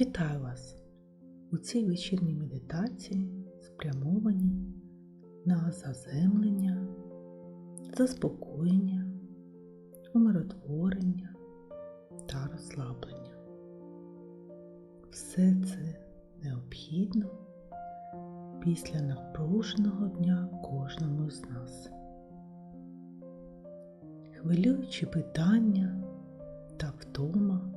Вітаю вас! У цій вечірній медитації спрямованій на заземлення, заспокоєння, умиротворення та розслаблення. Все це необхідно після напруженого дня кожному з нас. Хвилюючі питання та втома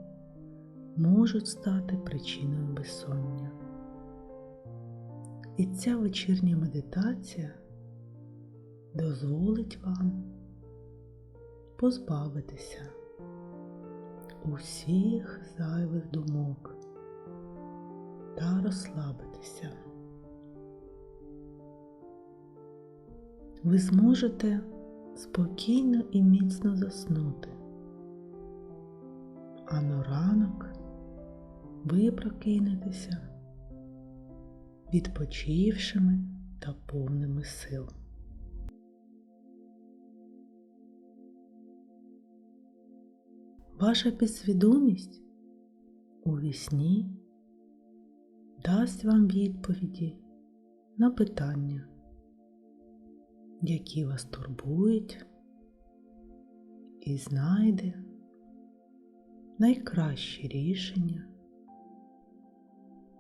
можуть стати причиною безсоння. І ця вечірня медитація дозволить вам позбавитися усіх зайвих думок та розслабитися. Ви зможете спокійно і міцно заснути, а на ранок ви прокинетеся відпочившими та повними сил. Ваша підсвідомість у вісні дасть вам відповіді на питання, які вас турбують, і знайде найкраще рішення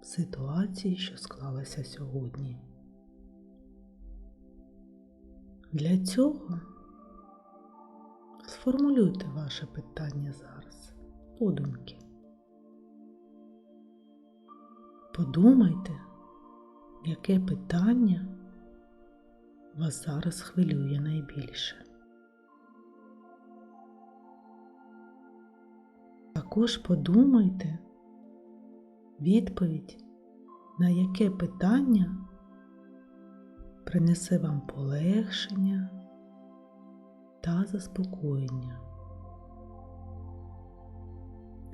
ситуації, що склалася сьогодні. Для цього сформулюйте ваше питання зараз, подумки. Подумайте, яке питання вас зараз хвилює найбільше. Також подумайте, відповідь на яке питання принесе вам полегшення та заспокоєння.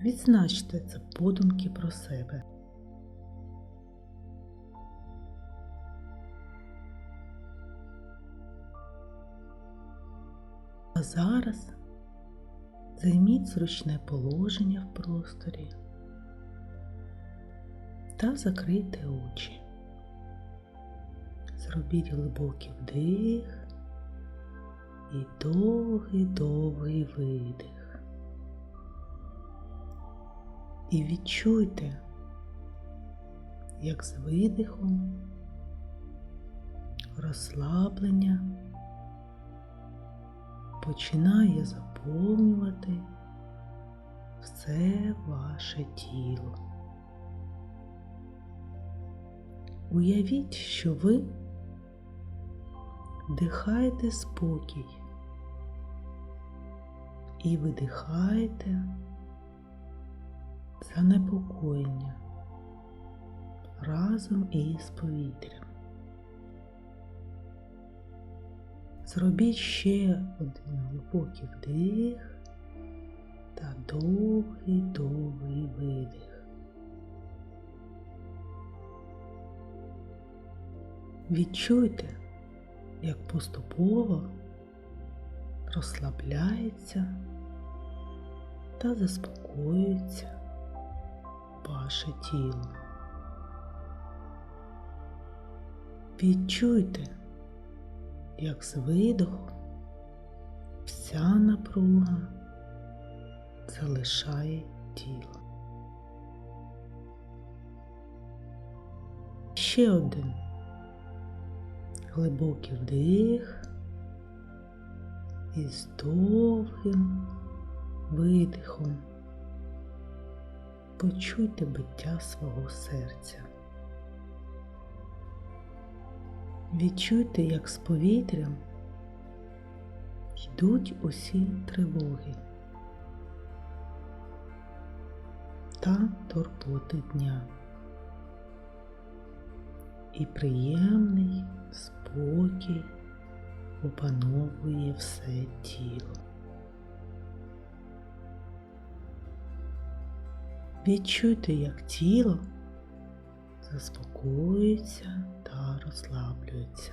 Відзначте це подумки про себе. А зараз займіть зручне положення в просторі та закрийте очі. Зробіть глибокий вдих і довгий-довгий видих. І відчуйте, як з видихом розслаблення починає заповнювати все ваше тіло. Уявіть, що ви вдихаєте спокій і видихаєте занепокоєння разом із повітрям. Зробіть ще один глибокий вдих та довгий-довгий видих. Відчуйте, як поступово розслабляється та заспокоюється ваше тіло. Відчуйте, як з видоху вся напруга залишає тіло. Ще один глибокий вдих і з довгим видихом почуйте биття свого серця. Відчуйте, як з повітрям йдуть усі тривоги та турботи дня. І приємний спокій опановує все тіло. Відчуйте, як тіло заспокоюється та розслаблюється.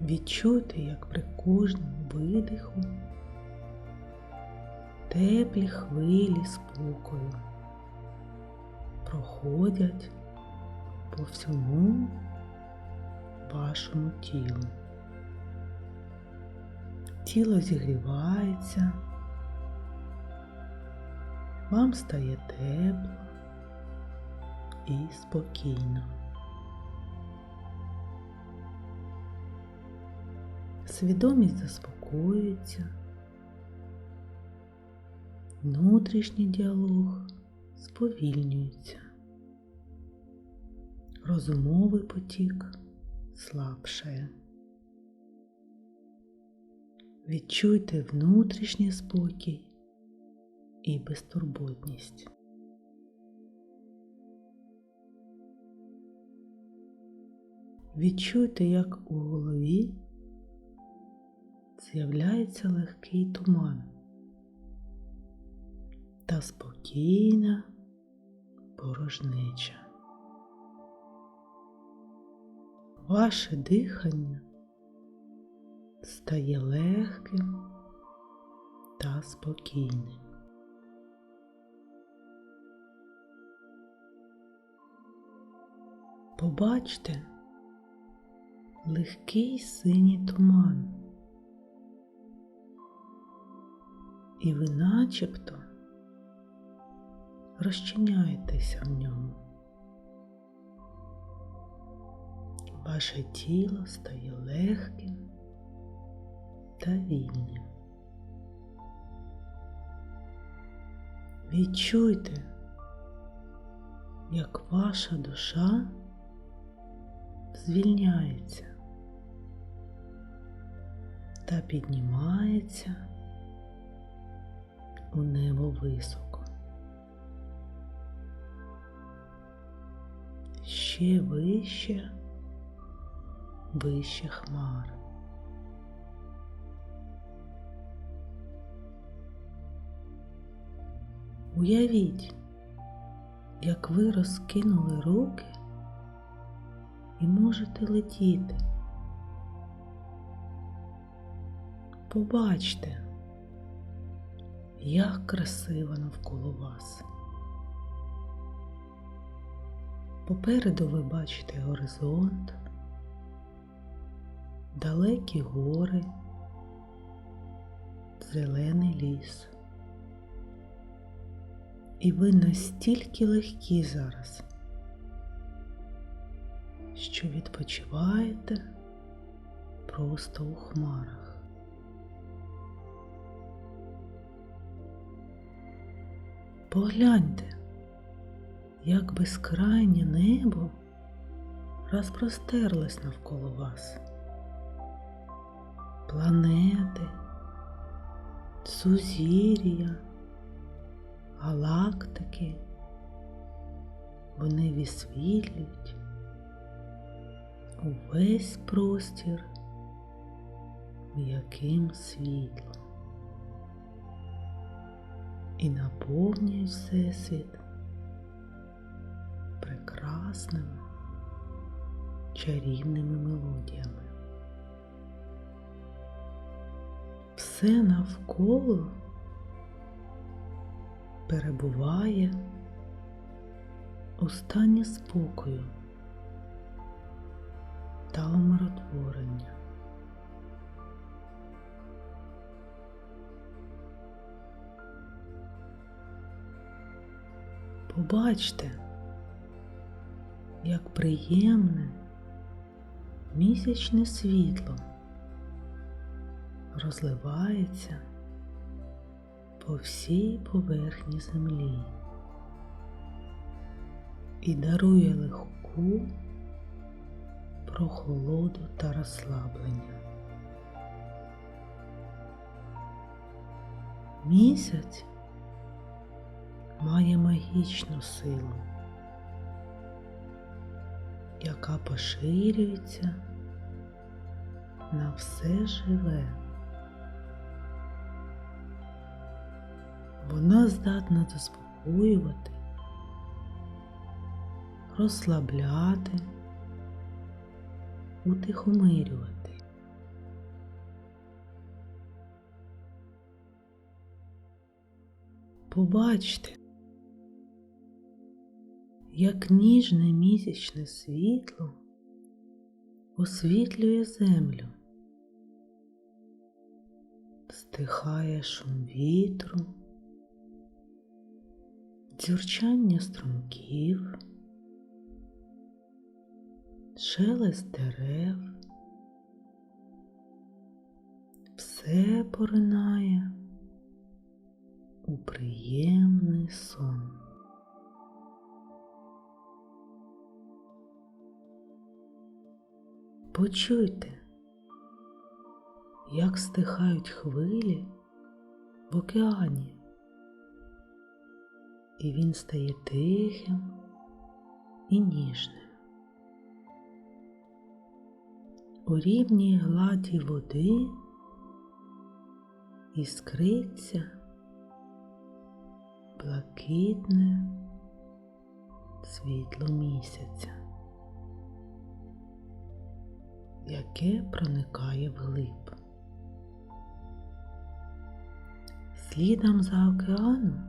Відчуйте, як при кожному видиху теплі хвилі спокою проходять по всьому вашому тілу. Тіло зігрівається, вам стає тепло і спокійно. Свідомість заспокоюється, внутрішній діалог сповільнюється, розумовий потік слабшає. Відчуйте внутрішній спокій і безтурботність. Відчуйте, як у голові з'являється легкий туман та спокійна порожнеча. Ваше дихання стає легким та спокійним. Побачте легкий синій туман, і ви начебто розчиняєтеся в ньому. Ваше тіло стає легким та вільним. Відчуйте, як ваша душа звільняється та піднімається у небо високо. Ще вище, вище хмар. Уявіть, як ви розкинули руки і можете летіти. Побачте, як красиво навколо вас. Попереду ви бачите горизонт, далекі гори, зелений ліс. І ви настільки легкі зараз, що відпочиваєте просто у хмарах. Погляньте, як безкрайнє небо розпростерлось навколо вас. Планети, сузір'я, галактики, вони висвітлюють увесь простір м'яким світлом і наповнюють Всесвіт прекрасними чарівними мелодіями. Все навколо перебуває у стані спокою та умиротворення. Побачте, як приємне місячне світло розливається по всій поверхні землі і дарує легку прохолоду та розслаблення. Місяць має магічну силу, яка поширюється на все живе. Вона здатна заспокоювати, розслабляти, утихомирювати. Побачте, як ніжне місячне світло освітлює землю, стихає шум вітру, дзюрчання струмків, шелест дерев, все поринає у приємний сон. Почуйте, як стихають хвилі в океані, і він стає тихим і ніжним. У рівній гладі води іскриться блакитне світло місяця, яке проникає вглиб. Слідом за океаном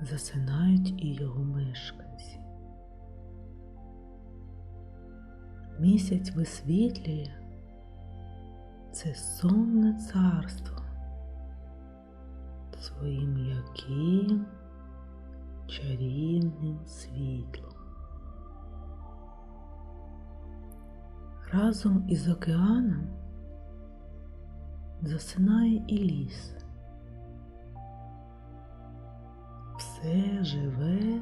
засинають і його мешканці. Місяць висвітлює це сонне царство своїм м'яким чарівним світлом. Разом із океаном засинає і ліс. Все живе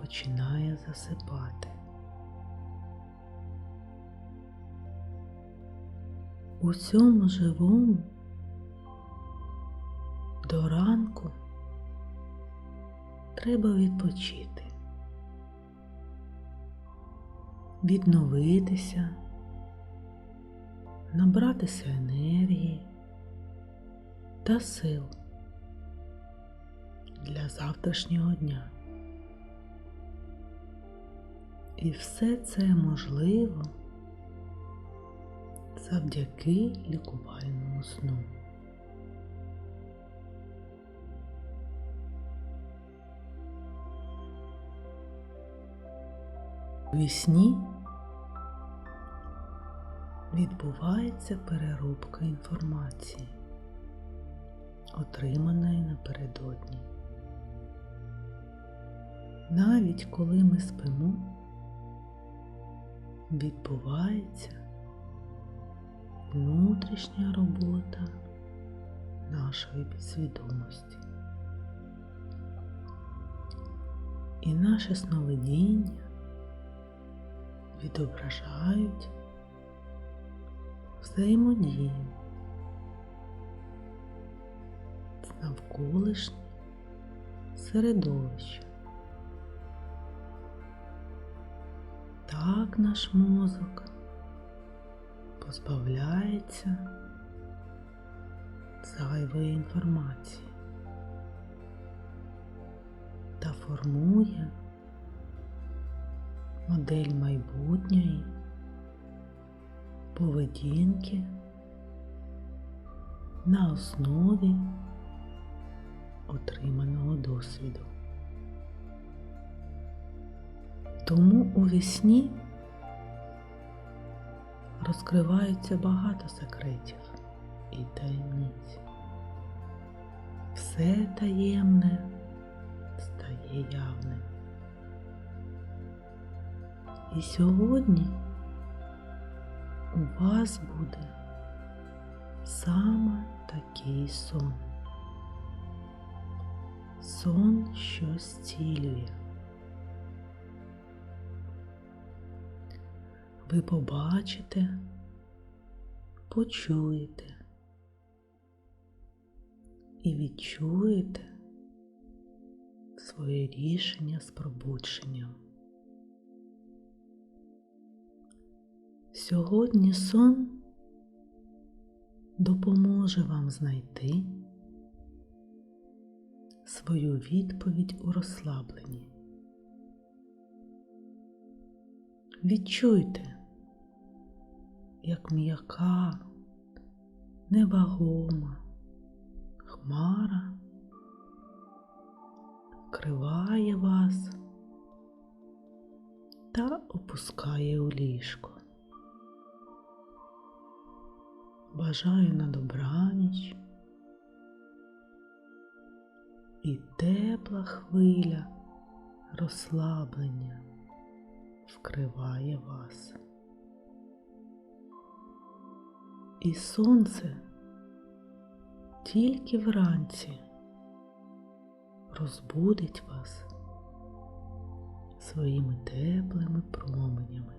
починає засипати. У цьому живому до ранку треба відпочити, відновитися, набратися енергії та сил для завтрашнього дня. І все це можливо завдяки лікувальному сну. Вісні відбувається переробка інформації, отриманої напередодні. Навіть коли ми спимо, відбувається внутрішня робота нашої підсвідомості. І наше сновидіння відображають взаємодію з навколишнім середовищем. Так наш мозок позбавляється зайвої інформації та формує модель майбутньої поведінки на основі отриманого досвіду. Тому у вісні розкривається багато секретів і таємниць. Все таємне стає явним. І сьогодні у вас буде саме такий сон. Сон, що зцілює. Ви побачите, почуєте і відчуєте своє рішення з пробудженням. Сьогодні сон допоможе вам знайти свою відповідь у розслабленні. Відчуйте, як м'яка, невагома, хмара вкриває вас та опускає у ліжко. Бажаю на добраніч і тепла хвиля розслаблення вкриває вас. І сонце тільки вранці розбудить вас своїми теплими променями.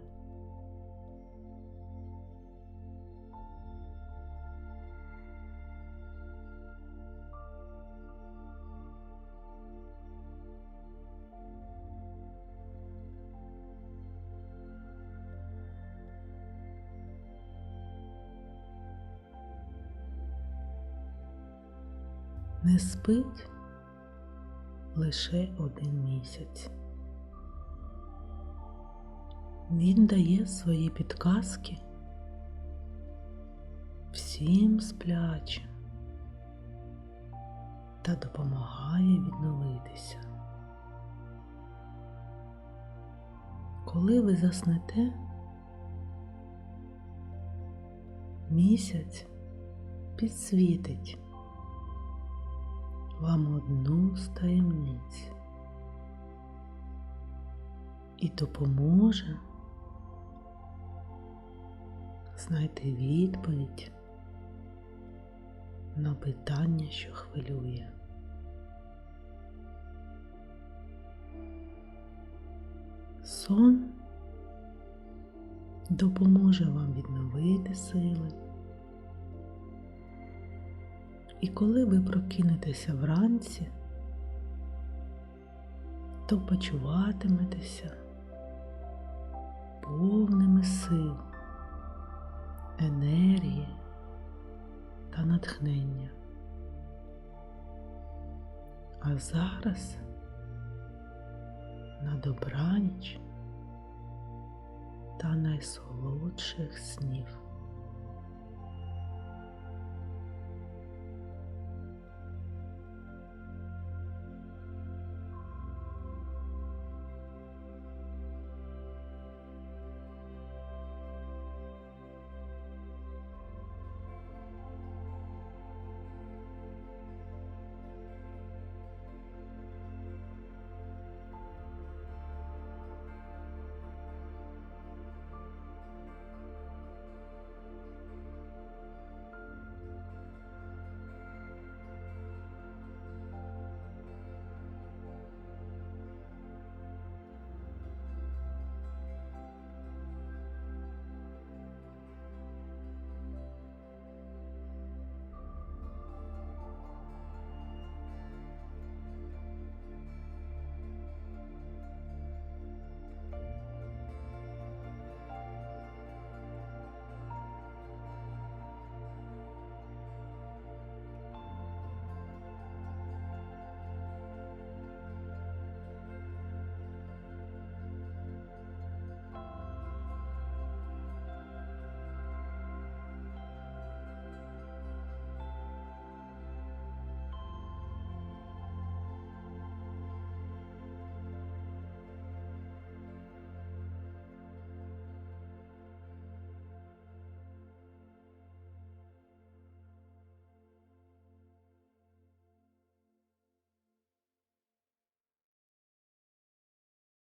Спить лише один місяць. Він дає свої підказки всім сплячим та допомагає відновитися. Коли ви заснете, місяць підсвітить вам одну з таємниць і допоможе знайти відповідь на питання, що хвилює. Сон допоможе вам відновити сили. І коли ви прокинетеся вранці, то почуватиметеся повними сил, енергії та натхнення. А зараз на добраніч та найсолодших снів.